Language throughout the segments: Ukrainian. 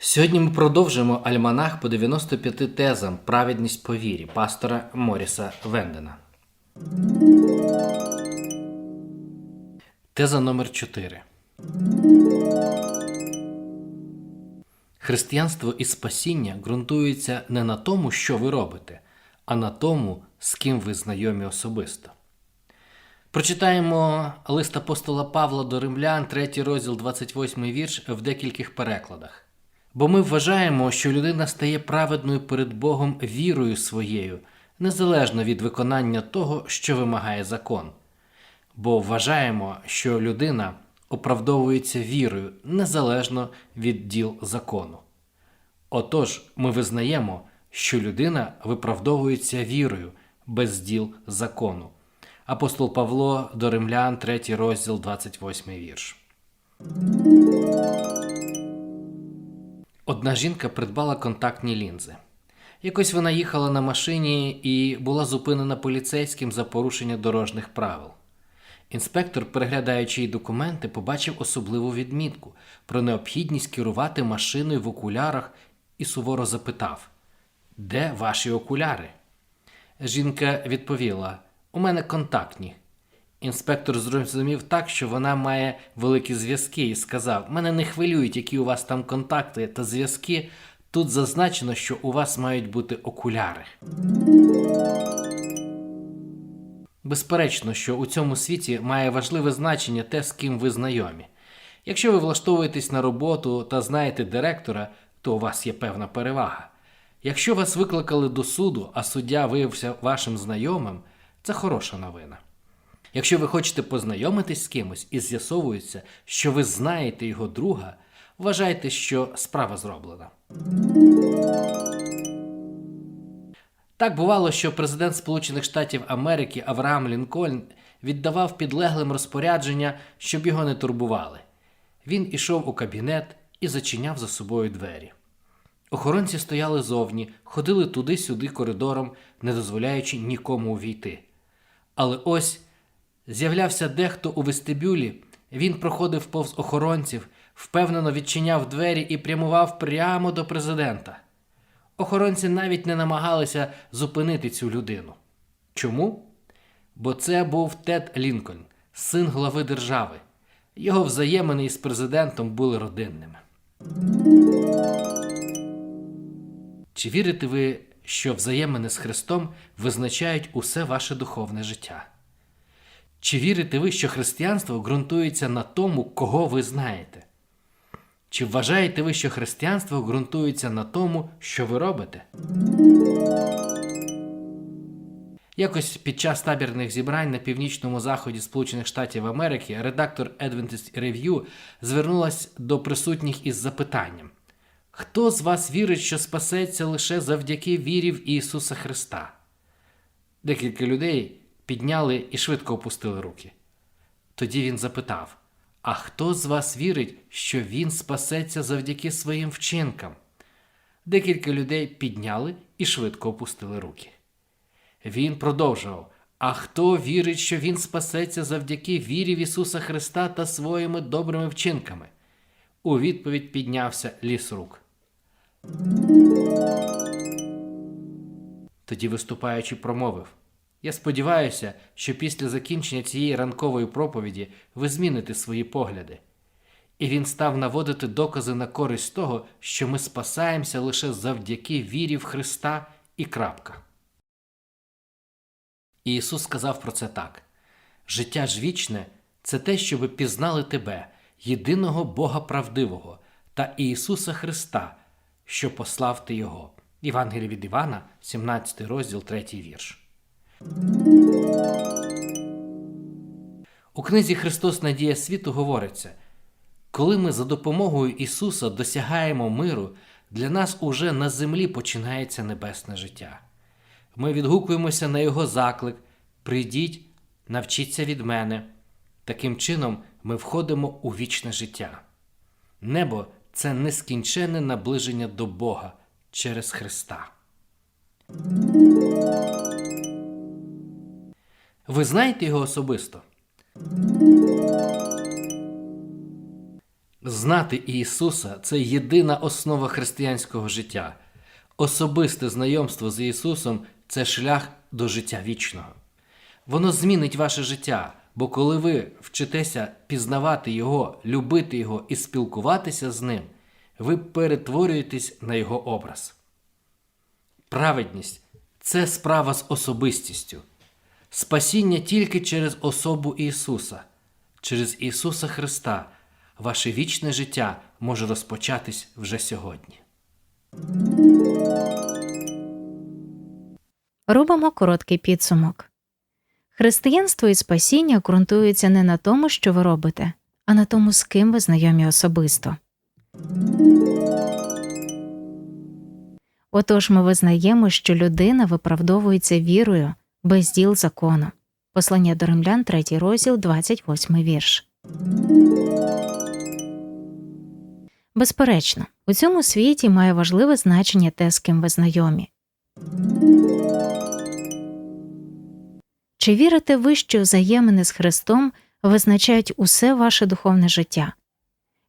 Сьогодні ми продовжуємо альманах по 95 тезам Праведність по вірі пастора Моріса Вендена. Теза номер 4. Християнство і спасіння ґрунтуються не на тому, що ви робите, а на тому, з ким ви знайомі особисто. Прочитаємо лист апостола Павла до Римлян, 3 розділ, 28 вірш в декількох перекладах. Бо ми вважаємо, що людина стає праведною перед Богом вірою своєю, незалежно від виконання того, що вимагає закон. Бо вважаємо, що людина оправдовується вірою незалежно від діл закону. Отож, ми визнаємо, що людина виправдовується вірою без діл закону. Апостол Павло до Римлян, 3 розділ, 28 вірш. Одна жінка придбала контактні лінзи. Якось вона їхала на машині і була зупинена поліцейським за порушення дорожніх правил. Інспектор, переглядаючи її документи, побачив особливу відмітку про необхідність керувати машиною в окулярах і суворо запитав: Де ваші окуляри? Жінка відповіла: У мене контактні. Інспектор зрозумів так, що вона має великі зв'язки, і сказав: Мене не хвилюють, які у вас там контакти та зв'язки. Тут зазначено, що у вас мають бути окуляри. Безперечно, що у цьому світі має важливе значення те, з ким ви знайомі. Якщо ви влаштовуєтесь на роботу та знаєте директора, то у вас є певна перевага. Якщо вас викликали до суду, а суддя виявився вашим знайомим, це хороша новина. Якщо ви хочете познайомитись з кимось і з'ясовується, що ви знаєте його друга, вважайте, що справа зроблена. Так бувало, що президент Сполучених Штатів Америки Авраам Лінкольн віддавав підлеглим розпорядження, щоб його не турбували. Він ішов у кабінет і зачиняв за собою двері. Охоронці стояли зовні, ходили туди-сюди коридором, не дозволяючи нікому увійти. Але ось з'являвся дехто у вестибюлі, він проходив повз охоронців, впевнено відчиняв двері і прямував прямо до президента. Охоронці навіть не намагалися зупинити цю людину. Чому? Бо це був Тед Лінкольн, син глави держави. Його взаємини із президентом були родинними. Чи вірите ви, що взаємини з Христом визначають усе ваше духовне життя? Чи вірите ви, що християнство ґрунтується на тому, кого ви знаєте? Чи вважаєте ви, що християнство ґрунтується на тому, що ви робите? Якось під час табірних зібрань на північному заході Сполучених Штатів Америки редактор Adventist Review звернулась до присутніх із запитанням: Хто з вас вірить, що спасеться лише завдяки вірі в Ісуса Христа? Декілька людей підняли і швидко опустили руки. Тоді він запитав: А хто з вас вірить, що він спасеться завдяки своїм вчинкам? Декілька людей підняли і швидко опустили руки. Він продовжував: А хто вірить, що він спасеться завдяки вірі в Ісуса Христа та своїми добрими вчинками? У відповідь піднявся ліс рук. Тоді виступаючи промовив: Я сподіваюся, що після закінчення цієї ранкової проповіді ви зміните свої погляди. І він став наводити докази на користь того, що ми спасаємося лише завдяки вірі в Христа і крапка. І Ісус сказав про це так: життя ж вічне це те, щоб пізнали тебе, єдиного Бога правдивого, та Ісуса Христа, що послав ти Його. Євангеліє від Івана, 17 розділ, 3 вірш. Книзі Христос Надія світу говориться: коли ми за допомогою Ісуса досягаємо миру, для нас уже на землі починається небесне життя. Ми відгукуємося на Його заклик: прийдіть, навчіться від мене. Таким чином, ми входимо у вічне життя. Небо це нескінченне наближення до Бога через Христа. Ви знаєте його особисто? Знати Ісуса це єдина основа християнського життя. Особисте знайомство з Ісусом це шлях до життя вічного. Воно змінить ваше життя, бо коли ви вчитеся пізнавати Його, любити Його і спілкуватися з Ним, ви перетворюєтесь на Його образ. Праведність це справа з особистістю. Спасіння тільки через особу Ісуса. Через Ісуса Христа ваше вічне життя може розпочатись вже сьогодні. Робимо короткий підсумок. Християнство і спасіння ґрунтуються не на тому, що ви робите, а на тому, з ким ви знайомі особисто. Отож ми визнаємо, що людина виправдовується вірою без діл закону. Послання до римлян, 3 розділ, 28 вірш. Безперечно, у цьому світі має важливе значення те, з ким ви знайомі. Чи вірите ви, що взаємини з Христом визначають усе ваше духовне життя?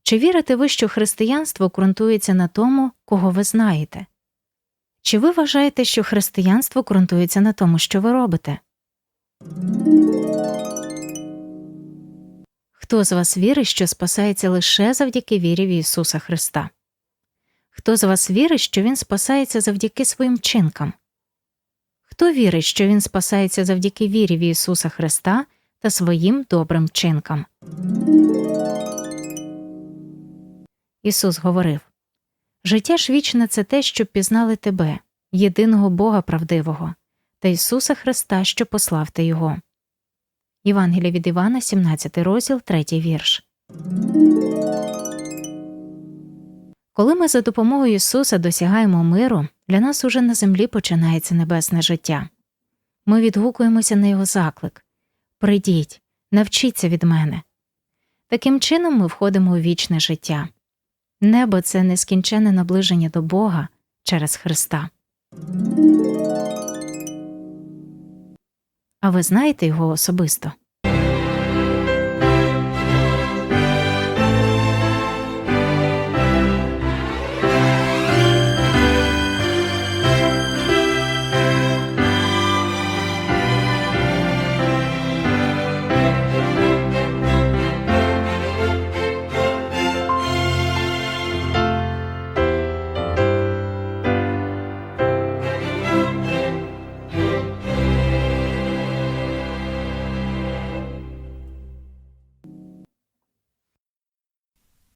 Чи вірите ви, що християнство ґрунтується на тому, кого ви знаєте? Чи ви вважаєте, що християнство ґрунтується на тому, що ви робите? Хто з вас вірить, що спасається лише завдяки вірі в Ісуса Христа? Хто з вас вірить, що Він спасається завдяки своїм вчинкам? Хто вірить, що він спасається завдяки вірі в Ісуса Христа та своїм добрим вчинкам? Ісус говорив Життя ж вічне це те, щоб пізнали тебе, єдиного Бога правдивого, та Ісуса Христа, що послав ти Його. Євангелія від Івана, 17 розділ, 3 вірш. Коли ми за допомогою Ісуса досягаємо миру, для нас уже на землі починається небесне життя. Ми відгукуємося на його заклик Прийдіть, навчіться від мене. Таким чином ми входимо у вічне життя. Небо це нескінчене наближення до Бога через Христа. А ви знаєте його особисто?